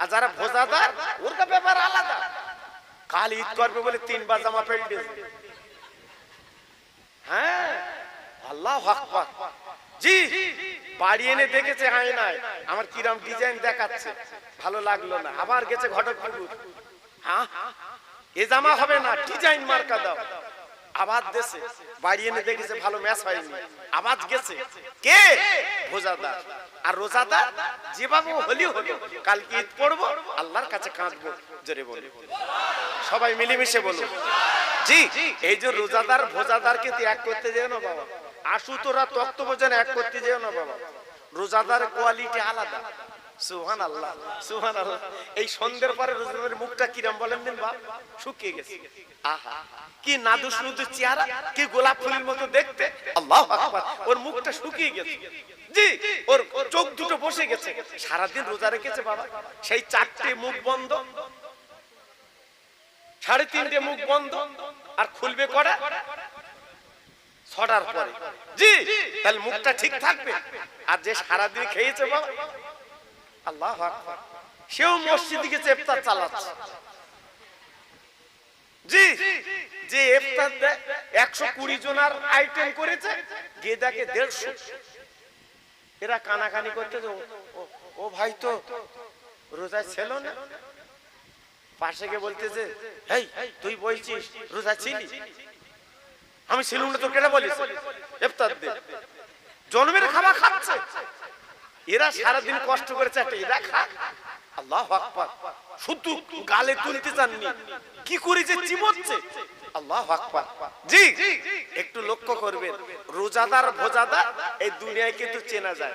আর যারা ভোজাদার ওর ব্যাপার আলাদা। কাল ঈদ করবে বলে তিনবার জামা পেল্টেছে হ্যাঁ? আল্লাহ জি, বাড়ি এনে দেখেছে আয়নায়। আমার কিরম ডিজাইন দেখাচ্ছে। ভালো লাগল না। আবার গেছে ঘটক হ্যাঁ এ জামা হবে না, ডিজাইন মার্কা দাও। আবার দেশে, বাড়ি এনে দেখেছে ভালো ম্যাচ হয়নি। আবার গেছে। কে? রোজাদার। আর রোজাদার যেভাবে হলি হলো, কালকে ঈদ পড়ব, আল্লাহর কাছে কাঁদবো, জোরে বলি সবাই মিলেমিশে বলুন। জি, এই যে রোজাদার, ভোজাদারকে এক করতে যেও না বাবা। আশু তোরা তক্ত বোঝেন এক করতে যেও না বাবা। রোজাদার কোয়ালিটি আলাদা। সুহান আল্লাহ সুহান আল্লাহ এই সন্ধ্যের পরে মুখটা বলেন দিন বাপ? শুকিয়ে গেছে। আহা, কি নাদুস নুদুস চেহারা, কি গোলাপ ফুলের মতো দেখতে। আল্লাহ আকবার, ওর মুখটা শুকিয়ে গেছে। জি, ওর চোখ দুটো বসে গেছে। সারাদিন রোজা রেখেছে বাবা। সেই চারটে মুখ বন্ধ। সাড়ে তিনটে মুখ বন্ধ। আর খুলবে করা ছটার পরে। জি, তাহলে মুখটা ঠিক থাকবে। আর যে সারাদিন খেয়েছে বাবা আল্লাহ সেও মসজিদ গেছে ইফতার চালাচ্ছে। জি, যে ইফতার একশো কুড়ি জনার আইটেম করেছে, গেদাকে দেড়শো। এরা কানাকানি করতে ও ভাই তো রোজা ছিল না? পাশে গিয়ে বলতেছে এই তুই বলছিস রোজা ছিলি? আমি ছিলুম না তো কেটে বলিস? ইফতার দে। জন্মের খাবার খাচ্ছে। এরা সারাদিন কষ্ট করে চাটে। এরা খা আল্লাহ আকবার। শুধু গালে তুলতে চাননি। কি করে যে চিমচ্ছে আল্লাহ আকবার। জি, একটু লক্ষ্য করবেন। রোজাদার ভোজাদার এই দুনিয়ায় কিন্তু চেনা যায়।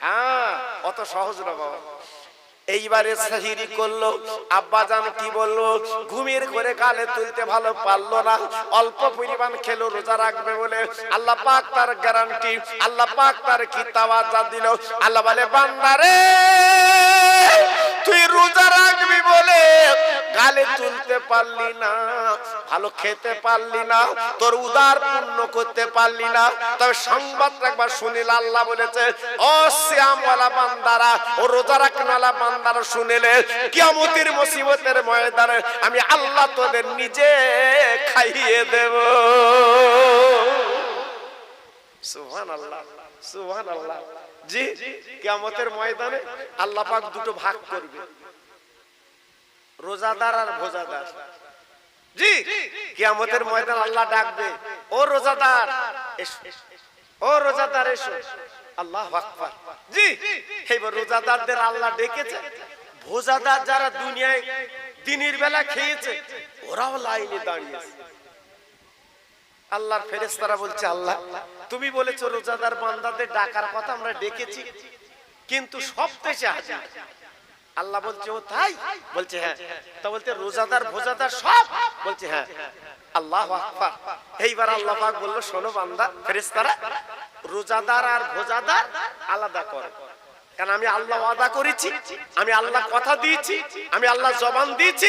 হ্যাঁ অত সহজ না বাবা। এইবারে সাহিরি করল আব্বা জান কি বলল, ঘুমের করে কালে তুলতে ভালো পারল না, অল্প পরিমাণ খেলো, রোজা রাখবে বলে আল্লাহ পাক তার গ্যারান্টি আল্লাহ পাক তার কিতাবাজা দিল। আল্লাহ বলে বান্দারে তুই রোজা রাখবি বলে গালে তুলতে পারলি না, ভালো খেতে পারলি না, তোর উদার পূর্ণ করতে পারলি না। তবে সংবাদ একবার শুনিল আল্লাহ বলেছে, ও শ্যামওয়ালা বান্দারা, ও রোজা রাখনওয়ালা বান্দারা শুনিলে কিয়ামতের মুসিবতের ময়দানে আমি আল্লাহ তোদের নিজে খাইয়ে দেব। সুবহান আল্লাহ সুবহান আল্লাহ জি, কিয়ামতের ময়দানে আল্লাহ পাক দুটো ভাগ করবে। রোজাদার আর ভোজাদার। জি, কিয়ামতের ময়দান আল্লাহ ডাকবে, ও রোজাদার, এসো, ও রোজাদার, এসো। আল্লাহ আকবার। জি, এইবার রোজাদারদের আল্লাহ ডেকেছে। ভোজাদার যারা দুনিয়ায় দিনের বেলা খেয়েছে, ওরাও লাইনে দাঁড়িয়েছে। আল্লাহর ফেরেশতারা বলছে, আল্লাহ, তুমি বলেছ রোজাদার বান্দাদের ডাকার কথা আমরা ডেকেছি, কিন্তু সব দেশে আল্লাহ বলছে ও তাই? বলছে হ্যাঁ। তা বলতে রোজাদার ভোজাদার সব? বলছে হ্যাঁ। আল্লাহ আকবার। এইবার আল্লাহ পাক বলল শোনো বান্দা ফেরেশতারা রোজাদার আর ভোজাদার আলাদা করে। কারণ আমি আল্লাহ ওয়াদা করেছি? আমি আল্লাহ কথা দিয়েছি। আমি আল্লাহ জবান দিয়েছি।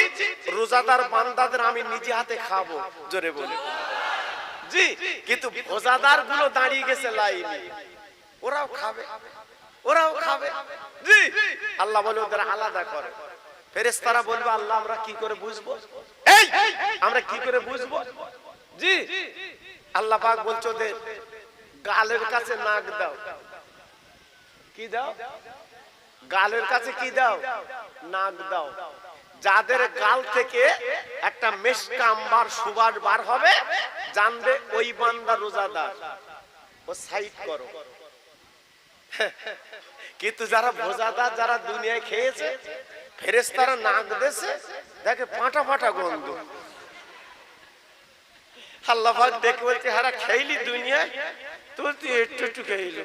রোজাদার বান্দাদের আমি নিজে হাতে খাব জোরে বলে। জি কিন্তু ভোজাদারগুলো দাঁড়িয়ে গেছে লাইনে ওরাও খাবে। ওরাও খাবে। আল্লাহ বলে, ওদের আলাদা করে। ফেরেশতারা বলবে, আল্লাহ, আমরা কি করে বুঝব? এই, আমরা কি করে বুঝব? জি। আল্লাহ পাক বলছে, ওদের গালের কাছে নাক দাও। কি দাও? গালের কাছে কি দাও? নাক দাও। যাদের গাল থেকে একটা মেশকাম্বার সুবাস বার হবে, জানবে ওই বান্দা রোজাদার। ও সাইড করো। কিন্তু যারা ভোজাদার যারা দুনিয়ায় খেয়েছে ফেরেস্তারা নাক দেশে দেখে পাটা পাটা গন্ধ। আল্লাহ দেখে বলছে, হারা, খেইলি দুনিয়ায়? তোর তুই একটু একটু খেইলি।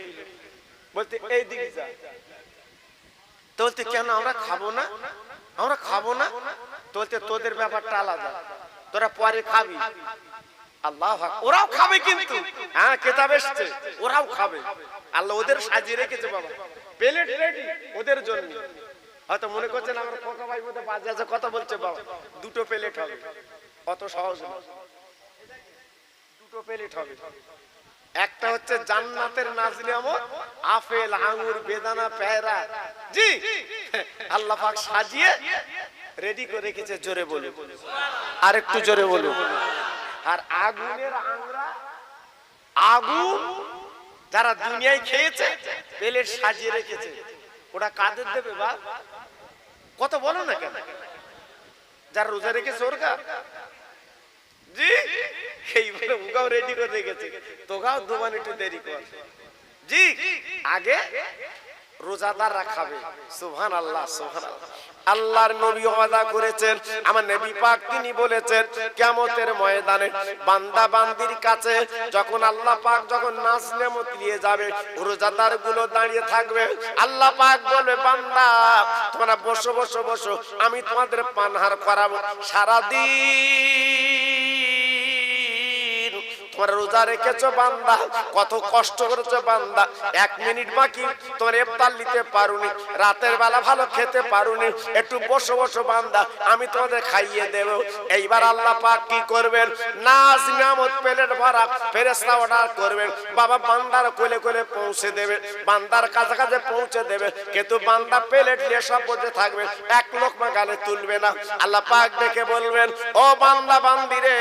বলতে এই দিকে যা। তো বলতে কেন আমরা খাব না? আমরা খাব না? তো বলতে তোদের ব্যাপারটা আলাদা। তোরা পরে খাবি। আল্লাহ ওরাও খাবে কিন্তু। হ্যাঁ কেতাব এসছে। ওরাও খাবে। আল্লাহ ওদের সাজিয়ে রেখেছে বাবা। প্লেট রেডি ওদের জন্য। হয়তো মনে করছেন আমার খোকা ভাই মধ্যে বাজে আছে, কথা বলছে বাবা। দুটো প্লেট হবে। অত সহজ না। দুটো প্লেট হবে। একটা হচ্ছে জান্নাতের নাজ নিয়ামত আপেল আঙ্গুর বেদানা, পেয়ারা। জি। আল্লাহ পাক সাজিয়ে রেডি করে রেখেছে, জোরে বলে আর একটু জোরে বলুন। আর আগুনের আংরা আগুন যারা দুনিয়ায় খেয়েছে পেলেট সাজিয়ে রেখেছে। ওটা কাদের দেবে বা? কত বলো না কেন? যারা রোজা রেখেছে ওর গা? জি এইবারে উগাও রেডি করে রেখেছে। তোগাও দোকান একটু দেরি কর। জি, আগে রোজাদাররা খাবে। সুবহান আল্লাহ সুবহান আল্লাহ আল্লাহর নবী ওয়াদা করেছেন। আমার নবী পাক তিনি বলেছেন, কিয়ামতের ময়দানে বান্দা বান্দির কাছে যখন আল্লাহ পাক যখন নাচ নেমত নিয়ে যাবে রোজাদারগুলো দাঁড়িয়ে থাকবে। আল্লাহ পাক বলবে, বান্দা, তোমরা বসো বসো বসো, আমি তোমাদের পানহার করাবো। সারাদিন তোমরা রোজা রেখেছো বান্দা? কত কষ্ট করেছ বান্দা? এক মিনিট বাকি, তোমার ইফতার নিতে পারুনি, রাতের বেলা ভালো খেতে পারুনি। একটু বসো বসো বান্দা, আমি তোমাদের খাইয়ে দেব। এইবার আল্লাহ পাক কি করবেন? নাজ নিয়ামত প্লেট ভরা ফেরেশতা অর্ডার করবেন। বাবা বান্দার কোলে কোলে পৌঁছে দেবে, বান্দার কাছে কাছে পৌঁছে দেবে। কিন্তু বান্দা প্লেট নিয়ে সব বসে থাকবে, এক লোকমা গালে তুলবে না। আল্লাহ পাক দেখে বলবেন, ও বান্দা, বান্দিরে,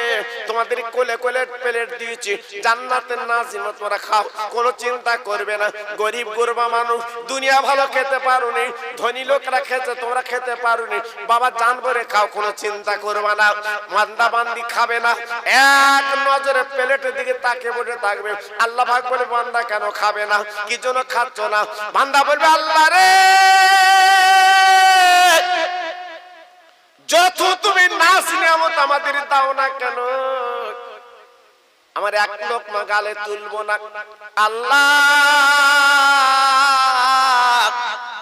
তোমাদের কোলে কোলে প্লেট দিয়েছি জান্নাতের নাজিম তোমরা খাও, কোনো চিন্তা করবে না। গরিব, গুরবা মানুষ, দুনিয়া ভালো খেতে পারুনি, ধনী লোকরা খেতে তোমরা খেতে পারুনি। বাবা জানবরে খাও, কোনো চিন্তা করবে না। বান্দা বান্দি খাবে না। এক নজরে প্লেটের দিকে তাকে বসে থাকবে। আল্লাহ ভাগ বলে, বান্দা কেন খাবে না? কি জন্য খাচ্ছ না? বান্দা বলবে, আল্লাহ রে! যত তুমি নাচ নিয়ামত আমাদের দাও না কেন? আমার এক লোক মা গালে তুলবো না। আল্লাহ!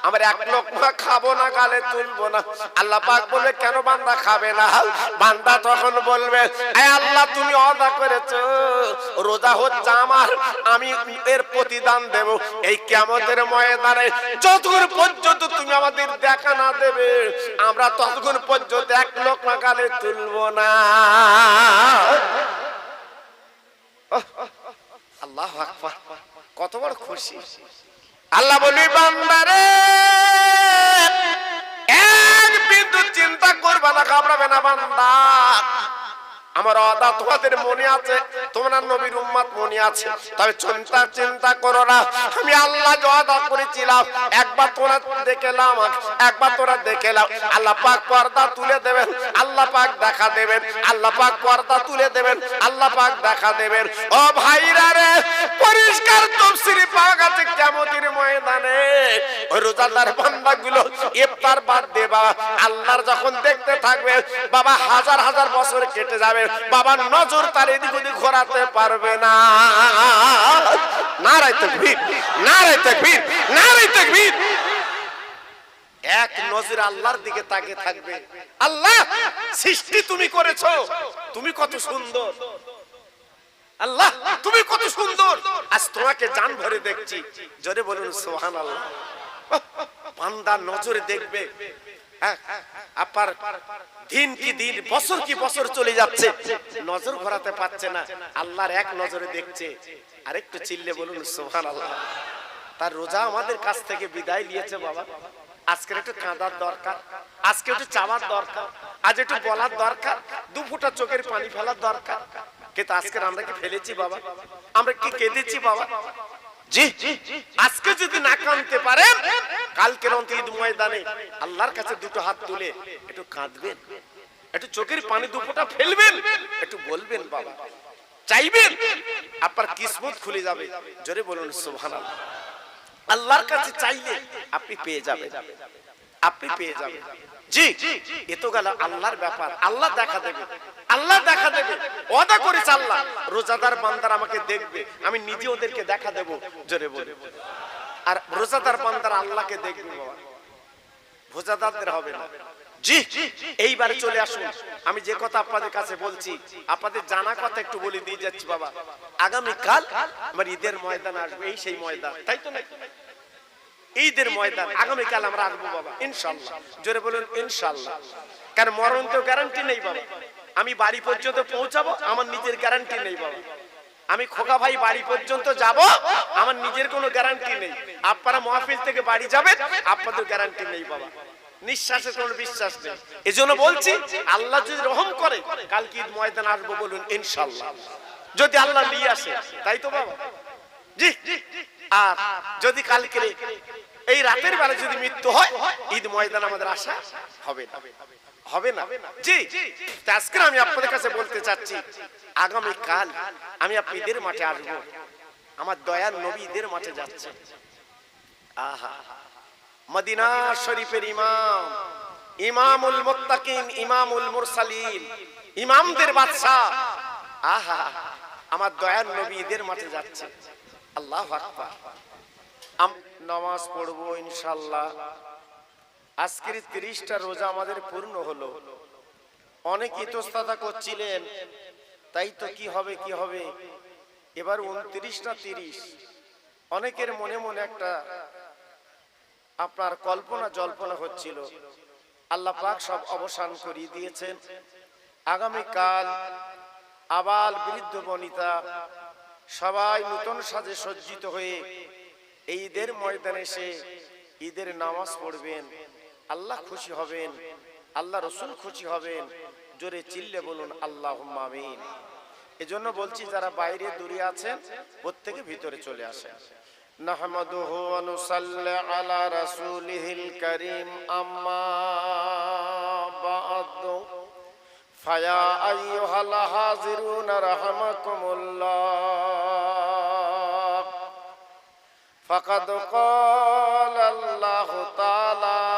আমার এক লোক মা খাব না, গালে তুলবো না। আল্লাহ পাক বলবে, কেন বান্দা খাবে না? বান্দা তখন বলবে আল্লাহ, তুমি অদা করেছ। রোজা হচ্ছে আমার। আমি এর প্রতিদান দেব। এই কিয়ামতের ময়দানে যতক্ষণ পর্যন্ত তুমি আমাদের দেখা না দেবে, আমরা ততক্ষণ পর্যন্ত এক লোক মা গালে তুলবো না। আল্লাহ আকবার, কত বড় খুশি। আল্লাহ বলি বান্দারে, এক বিন্দু চিন্তা করবে না, ঘাবড়াবে না বান্দা। আমার অদা তোমাদের মনে আছে, তোমরা নবীর উম্মাত মনে আছে। তবে চিন্তা চিন্তা করো না, আমি আল্লাহ অদা করেছিলাম, একবার তোরা দেখেলাম একবার তোরা দেখেলাম আল্লাহ পাক পর্দা তুলে দেবেন, আল্লাহ পাক দেখা দেবেন, আল্লাহ পাক পর্দা তুলে দেবেন, আল্লাহ পাক দেখা দেবেন। ও ভাইরা রে, পরিষ্কার তফসিরি পাওয়া গেছে কেমতির ময়দানে। ওই রোজাদার বান্দাগুলো, ইফতার বাদ দে বাবা। আল্লাহর যখন দেখতে থাকবে, বাবা হাজার হাজার বছর কেটে যাবে। বাবা নজর তার এদিক ওদিক ঘোরাতে পারবে না। নারাই তাকবীর নারাই তাকবীর নারাই তাকবীর। এক নজর আল্লাহর দিকে তাকে থাকবে। আল্লাহ, সৃষ্টি তুমি করেছ। তুমি কত সুন্দর। আল্লাহ, তুমি কত সুন্দর। আজ তোমাকে জান ভরে দেখছি। জোরে বলুন সোহান আল্লাহ বান্দা নজরে দেখবে। আপার দিন কি দিন, বছর কি বছর চলে যাচ্ছে, নজর ঘোরাতে পারছে না। আল্লাহর এক নজরে দেখছে। চিল্লে বলুন সোহান আল্লাহ তার রোজা আমাদের কাছ থেকে বিদায় নিয়েছে বাবা। আজকের একটু কাঁদার দরকার, আজকে একটু চাওয়ার দরকার, আজ একটু বলার দরকার, দু ফোঁটা চোখের পানি ফেলার দরকার। কিন্তু আজকের আমরা কি ফেলেছি বাবা? আমরা কি কেঁদেছি বাবা? জি আজকে যদি না কাঁদতে পারেন কালকের অন্ত ঈদ ময়দানে আল্লাহর কাছে দুটো হাত তুলে একটু কাঁদবেন, একটু চোখের পানি দু ফোঁটা ফেলবেন, একটু বলবেন, বাবা, চাইবেন, আপনার কিসমত খুলে যাবে। জোরে বলুন, সুবহানাল্লাহ। আল্লাহর কাছে চাইলে আপনি পেয়ে যাবেন। আপনি পেয়ে যাবেন। জি। এ তো গেল আল্লাহর ব্যাপার। আল্লাহ দেখা দেবে। আল্লাহ দেখা দেবে, ওয়াদা করেছে আল্লাহ। রোজাদার বান্দার আমাকে দেখবে, আমি নিজে ওদেরকে দেখা দেব, জোরে বলে। আর রোজাদার বান্দার আল্লাহকে দেখবে রোজাদারদের হবে না। জি, এইবারে চলে আসুন। আমি যে কথা আপনাদের কাছে বলছি, আপনাদের জানা কথা একটু বলে দিয়ে যাচ্ছি বাবা। আগামী কাল আমার ঈদের ময়দান আসবে, এই সেই ময়দান, তাই তো নাকি? ঈদের ময়দান আগামী কাল আমরা আসব বাবা, ইনশাল্লাহ। জোরে বলুন, ইনশাল্লাহ। কারণ মরণ তো গ্যারান্টি নেই বাবা। আমি বাড়ি পর্যন্ত পৌঁছাবো, আমার নিজের গ্যারান্টি নেই বাবা। আমি খোকা ভাই বাড়ি পর্যন্ত যাব, আমার নিজের কোনো গ্যারান্টি নেই। আপনারা মহাফিল থেকে বাড়ি যাবেন, আপনাদের গ্যারান্টি নেই বাবা। নিঃশ্বাসে কোনো বিশ্বাস নেই। এজন্য বলছি, আল্লাহ যদি রহম করে কালকে ঈদ ময়দান আসব বলুন, ইনশাল্লাহ। যদি আল্লাহ নিয়ে আসে, তাই তো বাবা। জি, আর যদি কালকে এই রাতের বেলা যদি মৃত্যু হয়, ঈদ ময়দান আমাদের আশা হবে না। হবে না। জি আজকে আমি আপনাদের কাছে বলতে চাচ্ছি, আগামী কাল আমি আপনাদের মাঠে আসব। আমার দয়ার নবীদের মাঠে যাচ্ছে। আহা, মদিনা শরীফের ইমাম, ইমামুল মুত্তাকিন, ইমামুল মুরসালিন, ইমামদের বাদশা আহা, আমার দয়ার নবীদের মাঠে যাচ্ছে। আল্লাহ আকবার। নামাজ পড়ব ইনশাল্লাহ আজকের তিরিশটা রোজা আমাদের পূর্ণ হলো। অনেক ইতস্ততা করছিলেন। তাই তো কি হবে কি হবে? এবার উনত্রিশ না তিরিশ। অনেকের মনে মনে একটা আপনার কল্পনা, জল্পনা হচ্ছিল। আল্লাহ পাক সব অবসান করিয়ে দিয়েছেন। আগামীকাল আবাল বৃদ্ধ বনিতা সবাই নূতন সাজে সজ্জিত হয়ে এই ঈদের ময়দানে এসে ঈদের নামাজ পড়বেন। আল্লাহ খুশি হবেন আল্লাহ রসুল খুশি হবেন জোরে চিল্লে বলুন আল্লাহ আমিন এজন্য বলছি যারা বাইরে দূরে আছেন প্রত্যেকে ভিতরে চলে আসেন نحمده ونصلي على رسوله الكريم أما بعد فيا أيها الحاضرون رحمكم الله فقد قال الله تعالى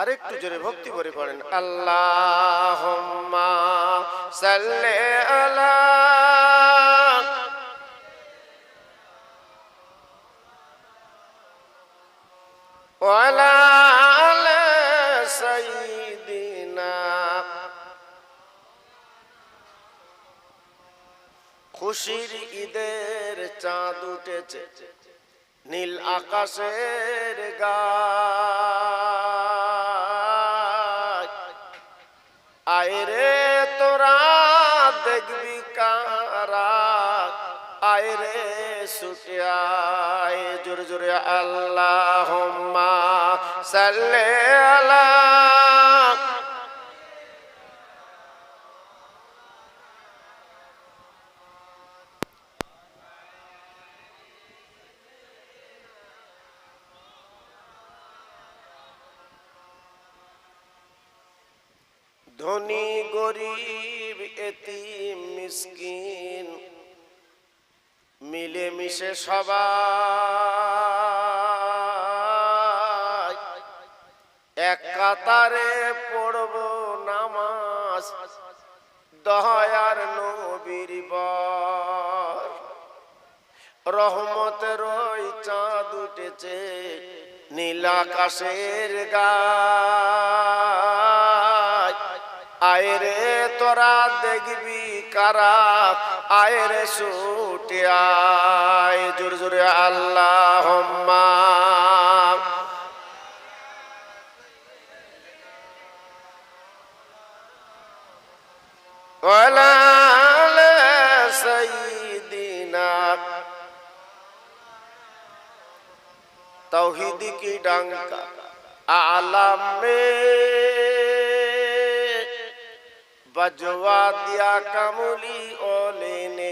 আরেকটু জোরে ভক্তি করে পড়েন। আল্লাহ সাল্লে ওয়ালা খুশির ঈদের চাঁদ উঠেছে, নীল আকাশের গায় আয়রে তোরা দেখবি কারা? আয়রে ছুটে আয় জোরে জোরে আল্লাহ সাল্লে আলা ধনী গরিব এতিম মিসকিন। মিলে মিশে সবাই এক কাতারে পড়ব নামাজ। দয়ার নবীর বর। রহমতের ওই চাঁদ উঠেছে নীল আকাশের গায়। আয়রে তোরা দেখবি কারা আয়ের সুটি আয় জোর জোরে আল্লাহ ولا سيدنا توحید کی ڈانگا عالم میں बजवा दिया कमली ओले ने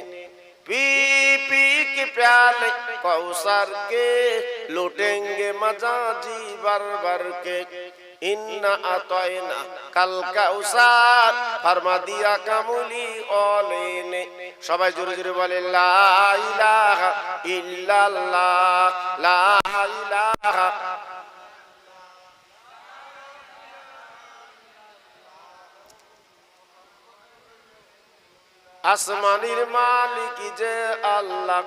पी पी के प्याले कौसर के लुटेंगे मजा जी बर बर के इन्ना अतोयना कल का उसार फरमा दिया कमली ओले ने সবাই জোরে জোরে বলে লা ইলাহা ইল্লাল্লাহ লা ইলাহা আসমানের মালিক যে আল্লাহ,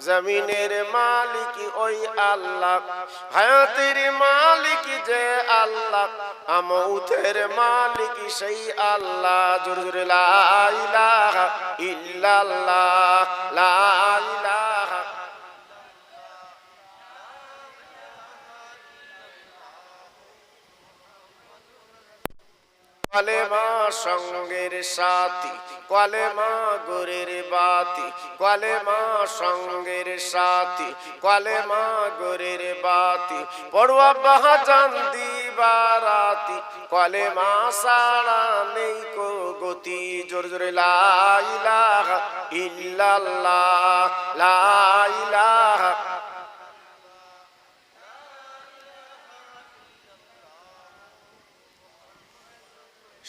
জমিনের মালিক ওই আল্লাহ, হায়াতের মালিক যে আল্লাহ, আমৌতের মালিক সেই আল্লাহ। জুরুল্লাহ ইল্লাহ লা ইলাহা ইল্লাল্লাহ, লা কলেমা সঙ্গের সাথী, কলেমা গোরের বাতি, কলেমা সঙ্গের সাথী, কলেমা গোরের বাতি পড়ুয়া বাহাজান দিবারাতি, কলেমা সারা নেই কো গতি, জোর জোরে লাইলাহা ইল্লাল্লাহ লাইলাহা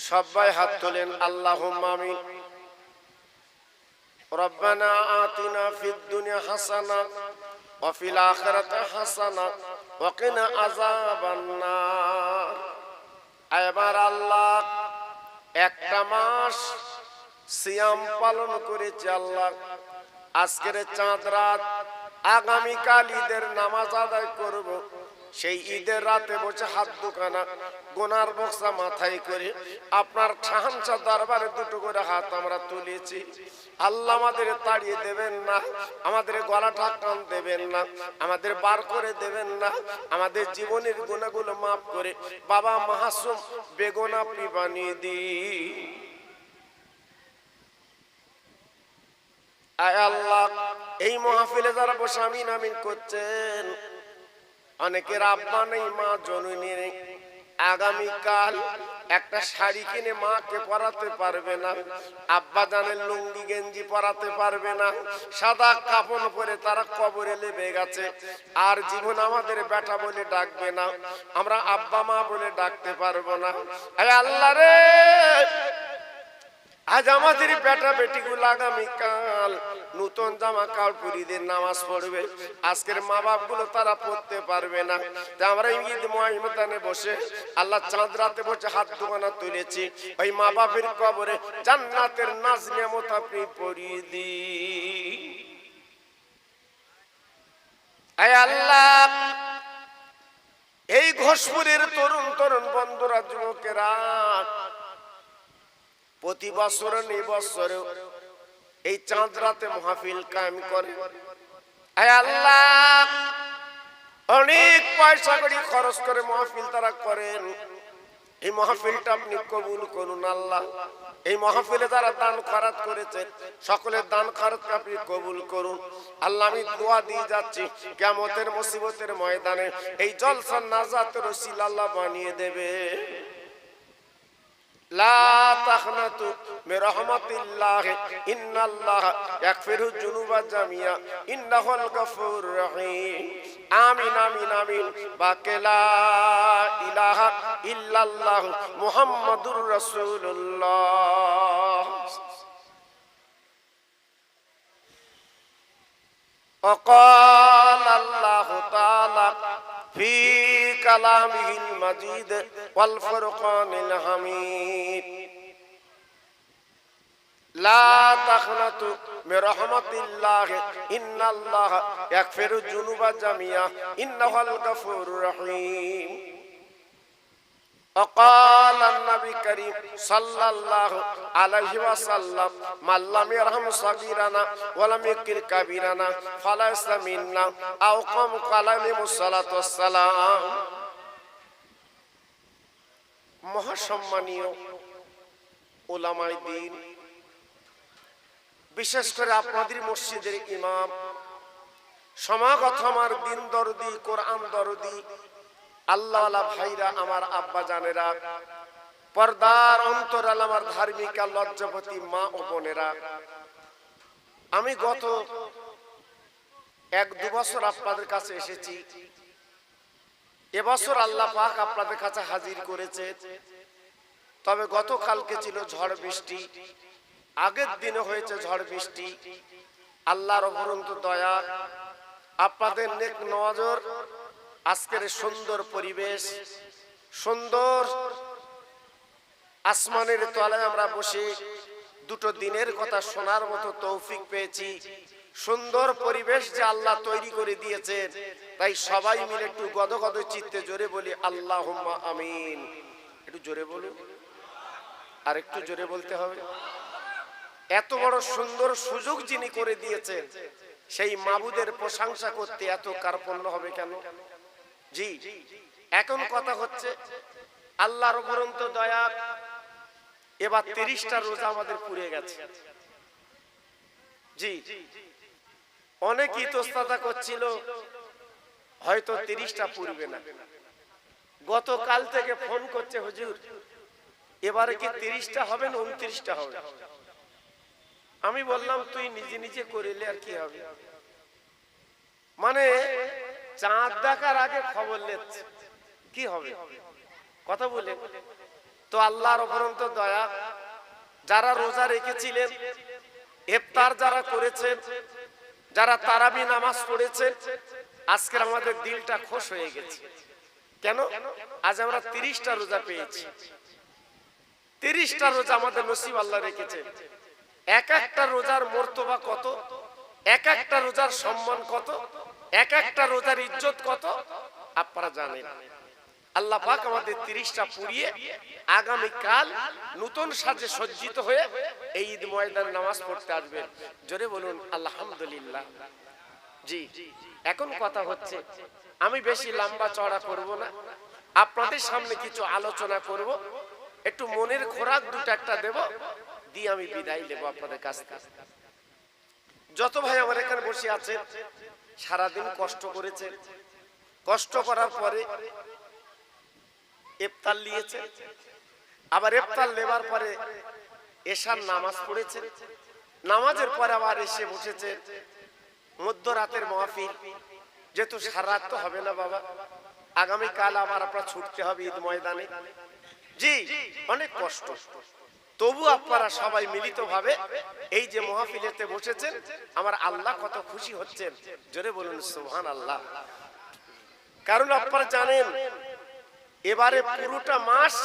সবাই হাত তোলেন আল্লাহ আমিন ربنا آتنا في الدنيا حسنة وفي الآخرة حسنة وقنا عذاب النار এবার আল্লাহ একটা মাস সিয়াম পালন করেছে আল্লাহ আজকের চাঁদ রাত আগামীকাল ঈদের নামাজ আদায় করব সেই ঈদের রাতে বসে হাত দোকানা গোনার বক্সা মাথায় করে আপনার ঠাহানসা দরবারে দুটো করে হাত আমরা তুলেছি। আল্লাহ আমাদের তাড়িয়ে দেবেন না, আমাদের গলাটা টান দেবেন না, আমাদের বার করে দেবেন না, আমাদের জীবনের গুণাগুলো মাফ করে বাবা মাহাসুম বেগুন আপনি বানিয়ে দিই আয় আল্লাহ, এই মহাফিলে যারা বসে আমিন আমিন করছেন অনেকের আব্বা নেই, মা জননী নেই। আগামীকাল একটা শাড়ি কিনে মাকে পরাতে পারবে না, আব্বা জানের লুঙ্গি গেঞ্জি পরাতে পারবে না, সাদা কাপড় পরে তারা কবরে লেবে গেছে। আর জীবন আমাদের বেটা বলে ডাকবে না, আমরা আব্বা মা বলে ডাকতে পারব না। আল্লাহ রে! আজ আমাদের বেটা বেটি গুলো আগামীকাল নতুন জামা কাপড় পরিদের নামাজ পড়বে। আজকের মা বাপগুলো তারা পড়তে পারবে না। আমরা ঈদ মহিমতানে বসে আল্লাহ চাঁদ রাতে বসে হাত দোকানা তুলেছি। ওই মা বাপের কবরে জান্নাতের নাজ নিয়ামত আপনি পরিয়ে দি আল্লাহ, এই ঘোষপুরের তরুণ তরুণ বন্ধুরা, যুবকেরা প্রতি বছর এই বছরে এই চাঁদ রাতে মহাফিল কায়েম করে। আল্লাহ, অনেক পয়সা করে খরচ করে মহাফিল তারা করেন। এই মহাফিলটা আপনি কবুল করুন আল্লাহ। এই মহাফিলে যারা দান খারাত করেছে, সকলের দান খারাতকে আপনি কবুল করুন। আল্লাহ, আমি দোয়া দিয়ে যাচ্ছি কেমতের মুসিবতের ময়দানে এই জলসার নাজাতের রসিল আল্লাহ বানিয়ে দেবে। لا تخنطوا من رحمة الله إن الله يغفر الذنوب جميعا إنه الغفور الرحيم آمين آمين آمين باك لا إله إلا الله محمد رسول الله وقال الله تعالى في كلامه المجيد والفرقان الحميد لا تخنطوا من رحمة الله إن الله يغفر الذنوب جميعا إنه الغفور الرحيم وقال النبي الكريم صلى الله عليه وسلم من لم يرحم صغيرنا ولم يكر كبيرنا فليس منا أو قم قال عليه الصلاة والسلام মহাসম্মানীয় ওলামাই দিন, বিশেষ করে আপনাদের মসজিদের ইমাম, সমাগত আমার দিন দরদি, কোরআন দরদি, আল্লাহ ভাইরা আমার আব্বা জানেরা, পর্দার অন্তরাল আমার ধার্মিকা লজ্জাপতি মা ও বোনেরা, আমি গত এক দু বছর আপনাদের কাছে এসেছি। এবছর আল্লাহ পাক আপনাদের কাছে হাজির করেছে। তবে গতকালকে ছিল ঝড় বৃষ্টি, আগের দিনে হয়েছে ঝড় বৃষ্টি। আল্লাহর অপরন্ত দয়া, আপনাদের নেক নজর, আজকের সুন্দর পরিবেশ, সুন্দর আসমানের তলায় আমরা বসে দুটো দিনের কথা শোনার মতো তৌফিক পেয়েছি। সুন্দর পরিবেশ যে আল্লাহ তৈরি করে দিয়েছেন। তাই সবাই মিলে একটু গদগদ চিত্তে জোরে বলি আল্লাহ আমিন। একটু জোরে বলুন। আর একটু জোরে বলতে হবে। এত বড় সুন্দর সুযোগ যিনি করে দিয়েছেন, সেই মাবুদের প্রশংসা করতে এত কার্পণ্য হবে কেন? জি, এখন কথা হচ্ছে আল্লাহর উপরন্ত দয়া, এবার তিরিশটা রোজা আমাদের পুড়ে গেছে। জি অনেক ইতস্ততা করছিল, হয়তো তিরিশটা পুরবে না। গতকাল থেকে ফোন করছে, হুজুর, এবারে কি তিরিশটা হবে না উনত্রিশটা হবে? আমি বললাম, তুই নিজে নিজে করিলে আর কি হবে? মানে চাঁদ দেখার আগে খবর লেচ্ছে কি হবে? কথা বলে। তো আল্লাহর অপরন্ত দয়া, যারা রোজা রেখেছিলেন ইফতার যারা করেছেন যারা তারাবি নামাজ পড়েছেন আজকের আমাদের দিলটা খুশ হয়ে গেছে। কেন? আজ আমরা তিরিশটা রোজা পেয়েছি। তিরিশটা রোজা আমাদের নসিব আল্লাহ রেখেছে। এক একটা রোজার মর্তবা কত? এক একটা রোজার সম্মান কত? এক একটা রোজার ইজ্জত কত? আপনারা জানেন। আল্লাহ পাক আমাদের তিরিশটা পুড়িয়ে আগামীকাল নতুন সাজে সজ্জিত হয়ে এই ঈদ ময়দান নামাজ পড়তে আসবেন। জোরে বলুন, আলহামদুলিল্লাহ। জি, এখন কথা হচ্ছে, আমি বেশি লম্বা চড়া করব না। আপনাদের সামনে কিছু আলোচনা করব। একটু মনের খোরাক দুটো একটা দেব, দিয়ে আমি বিদায় নেব আপনাদের কাছ থেকে। যত ভাই আমার এখানে বসে আছেন, সারাদিন কষ্ট করেছেন। কষ্ট করার পরে ইফতার নিয়েছে আবার ইফতার নেবার পরে এশার নামাজ পড়েছে নামাজের পরে আবার এসে বসেছে মধ্যরাতের মাহফিল। যেহেতু সারা রাত তো হবে না বাবা। আগামী কাল আবার আপনার ছুটতে হবে ঈদ ময়দানে। জি, অনেক কষ্ট। তবু আপনারা সবাই মিলিত ভাবে এই যে মহাফিলেতে বসেছেন, আমার আল্লাহ কত খুশি হচ্ছেন। জোরে বলুন সুহান আল্লাহ কারণ আপনারা জানেন এবারে পুরোটা মাস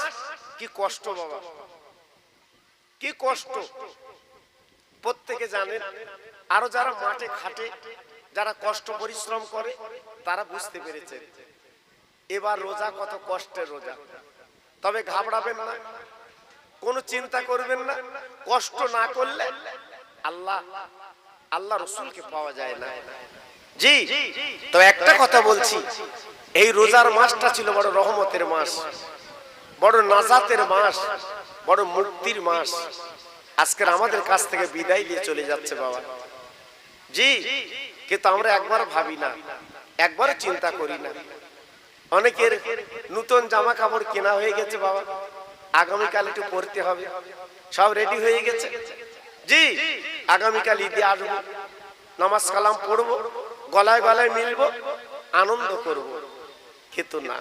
কি কষ্ট বাবা। কি কষ্ট। প্রত্যেকে জানেন আরও যারা মাঠে খাটে যারা কষ্ট পরিশ্রম করে, তারা বুঝতে পেরেছে। এবার রোজা কত কষ্টের রোজা। তবে ঘাবড়াবেন না, কোনো চিন্তা করবেন না, কষ্ট না করলে আল্লাহ আল্লাহ রসুলকে পাওয়া যায় না। জি, তো একটা কথা বলছি। এই রোজার মাসটা ছিল বড় রহমতের মাস, বড় নাজাতের মাস, বড় মুক্তির মাস। আজকের আমাদের কাছ থেকে বিদায় নিয়ে চলে যাচ্ছে বাবা। জি, কিন্তু আমরা একবার ভাবি না, একবার চিন্তা করি না। অনেকের নতুন জামা কাপড় কেনা হয়ে গেছে বাবা, আগামীকাল একটু পড়তে হবে, সব রেডি হয়ে গেছে। জি, আগামীকাল ঈদে আসব, নামাজ কালাম পড়ব গলায় গলায় মিলব আনন্দ করব। কিন্তু না।